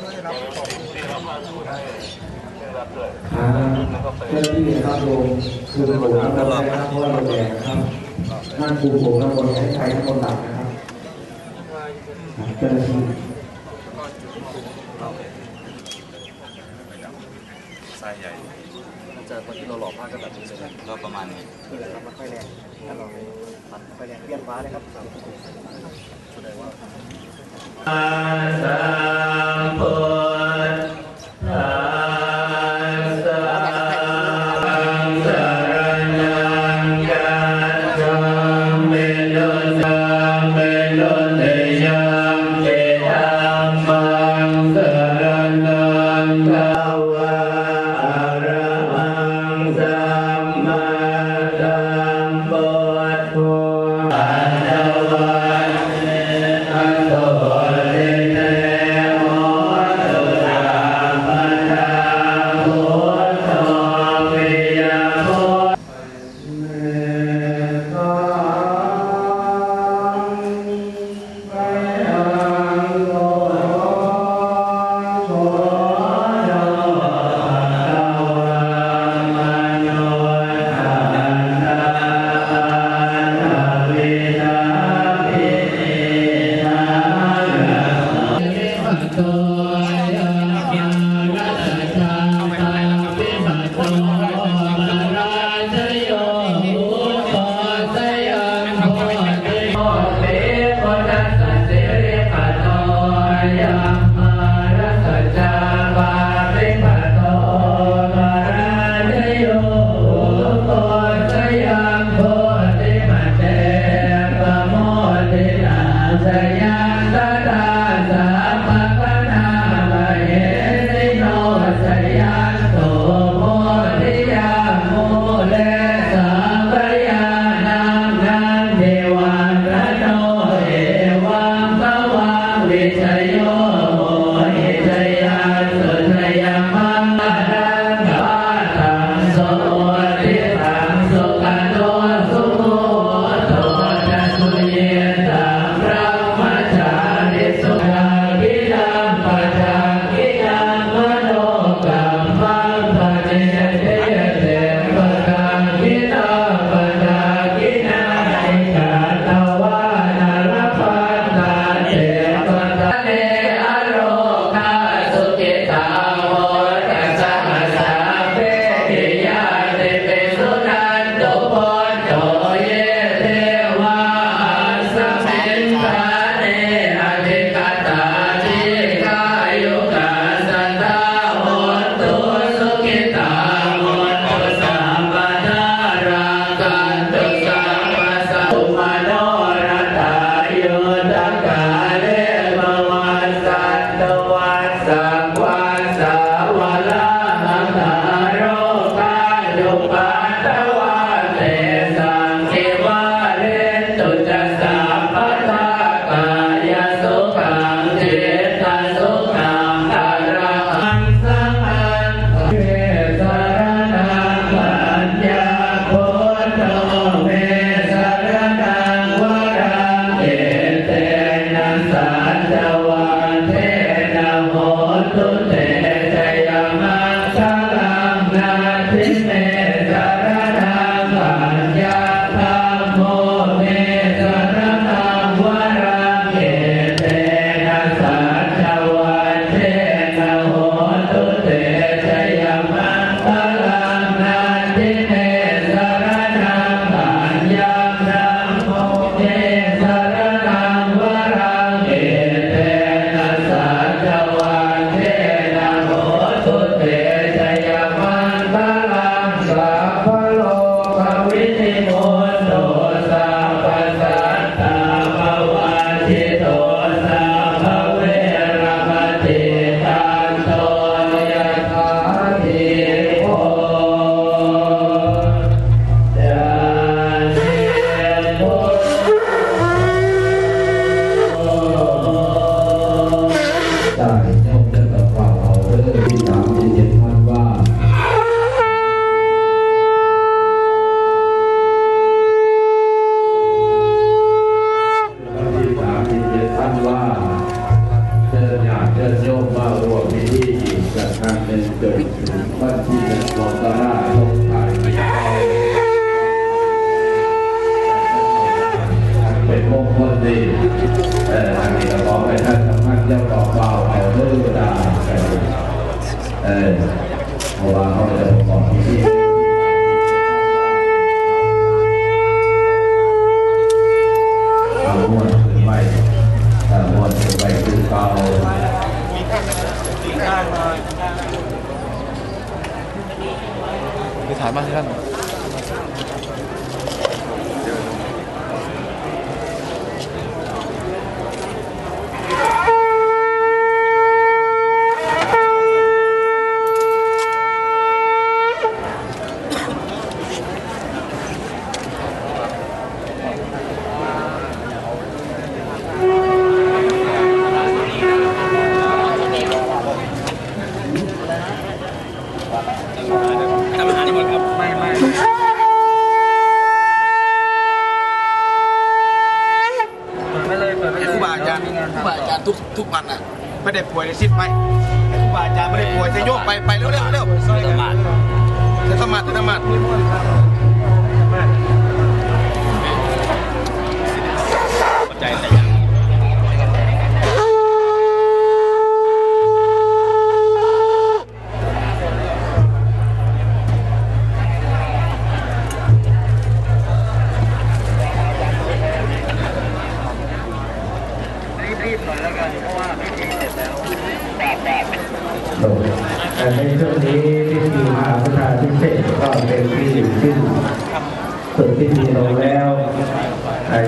ครับเจ้าที่นะครับลงคือผมนะครับเพราะว่าเราแดงนะครับนั่นคือผมนะคนใช้ใช้คนหลักนะครับเจ้าหน้าที่ไส์ใหญ่จะคนที่เราหลอกผ้าก็แบบนี้เลยก็ประมาณนี้ครับมันค่อยแรงถ้าเรามัดค่อยแรงเปลี่ยนฟ้าเลยครับแสดงว่า เพราะว่าเขาจะบอกที่ที่เอาม้วนขึ้นไปเอ่อม้วนขึ้นไปคือเก่า ไปถ่ายมาที่ท่าน ครูบาอาจารย์ครูบาอาจารย์ทุกทุกวันอะ ไม่ได้ป่วยเลยสิ้นไปครูบาอาจารย์ไม่ได้ป่วยจะโยกไปไปเร็วเร็วเร็วจะธรรมะจะธรรมะจะธรรมะใเป็นที่สิ้นสุดสุดที่มีลงแล้ว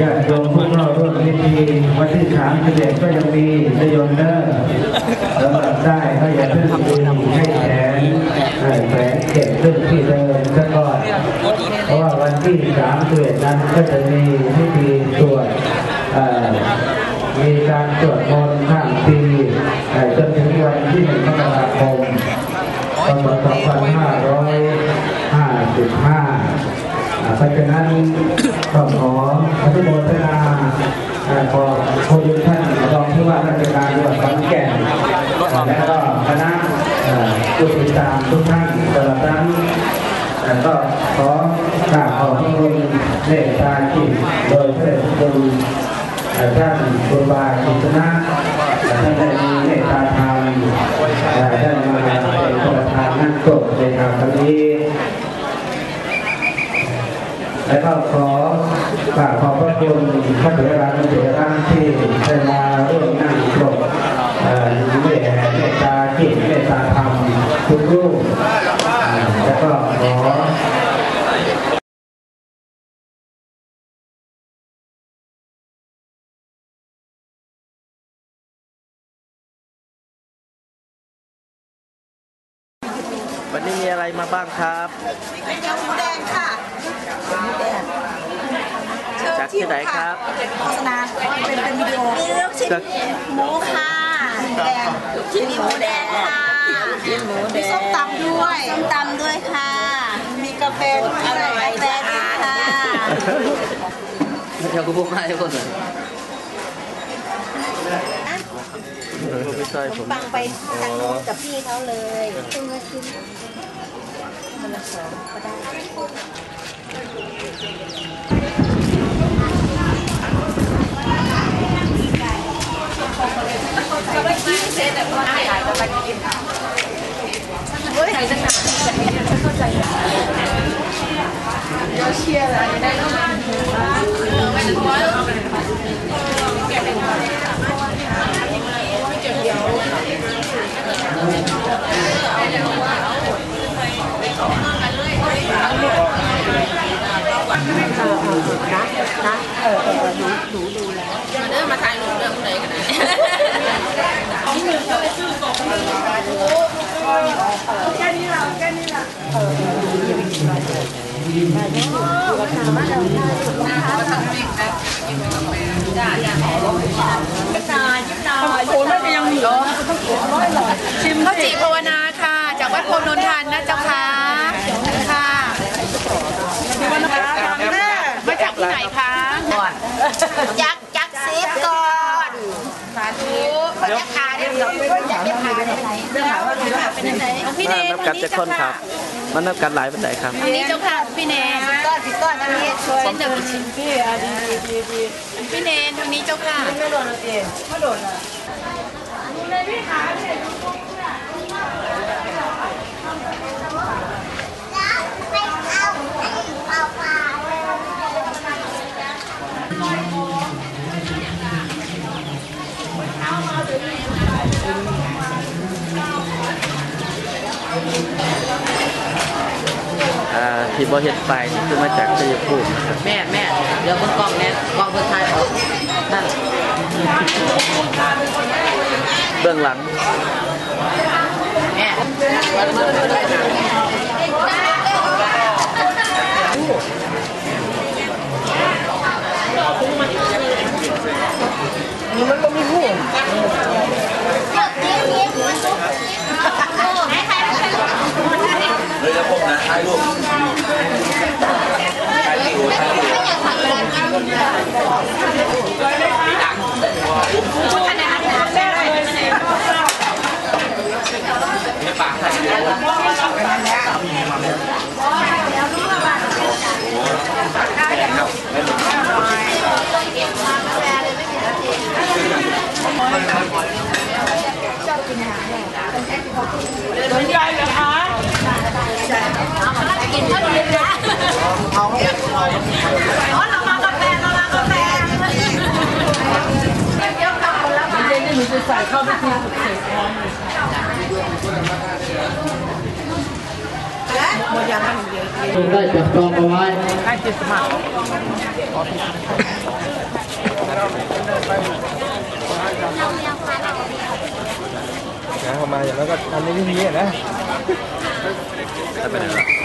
ญาติโยมเพื่อนเราร่วมพิธีวันที่สามสิบเอ็ดก็ยังมีจะยนเนอร์สำหรับได้ก็อย่าเพิ่งดึให้แขนแขนเก็บขึ้นที่เดิมซะก่อนเพราะว่าวันที่สามสิบเอ็ดนั้นก็จะมีพิธีตรวจมีการตรวจมนต์ข้างปีจนถึงวันที่หนึ่งมกราคมปีสองพันห้าร้อย 25เพราะฉะนั้นก็ขออนุโมทนาขอขอบคุณท่านรองผู้ว่าราชการจังหวัดขอนแก่นและก็คณะผู้ติดตามทุกท่านตลอดทั้งก็ขอกราบขอบพระคุณเนตตาจิตโดยพระคุณท่านครูบาคุณนะท่านได้มีเนตตาธรรมได้มาเป็นประธานนั่งจะในคราวนี้ และก็ขอกราบขอบพระคุณพระเถระและเถระที่ได้มาร่วมนั่งกรดเอ่อเมตเมตตาจิตเมตตาธรรมทุกรูปอ่าแล้วก็ขอ วันนี้ มีอะไรมาบ้างครับเป็นยำหมูแดงค่ะหมูแดงเชิญจากที่ไหนครับโฆษณาเป็นเป็นวิดีโอมีลูกชิ้นหมูค่ะแดงลูกชิ้นหมูแดงค่ะมีส้มตำด้วยส้มตำด้วยค่ะ มีกาแฟด้วยอร่อยกาแฟด้วยค่ะเราก็พูดไม่ได้คนเลยไม่ใช่ผมฟังไปทางโน้นกับพี่เขาเลย 嗯好 หนูดูและชิ้นคนละสองก็ได้ชิมข้าวจีภาวนาค่ะ จากวัดโพนนทานนะเจ้าค่ะค่ะมาจากที่ไหนคะ ยักษ์ยักษ์ซีฟก่อนสาธุยักษ์ขาเดี๋ยวเดี๋ยวยักษ์ขาเดี๋ยวเรื่องหาว่าคือว่าเป็นยังไงพี่เนนับกันจะคนครับ มันนับกันหลายปันไดครับทางนี้เจ้าค่ะพี่เนนก้อนสิก้อนอันนี้ช่วยชิ้นหนึ่งชิ้นพี่พี่เนนทางนี้เจ้าค่ะไม่โดนเองไม่โดนอ่า ที่บ่เฮ็ดไฟนี่คือมาจากชัยภูมินะครับแม่แม่เดี๋ยวคนกล้องเนี่ยกล้องคนไทยออกนั่นเบื้องหลังแม่วันมือได้นะเลย ต้อง ได้จับจองเอาไว้นะเข้ามาอย่างนั้นก็ทำในที่นี้นะจะไปไหนล่ะ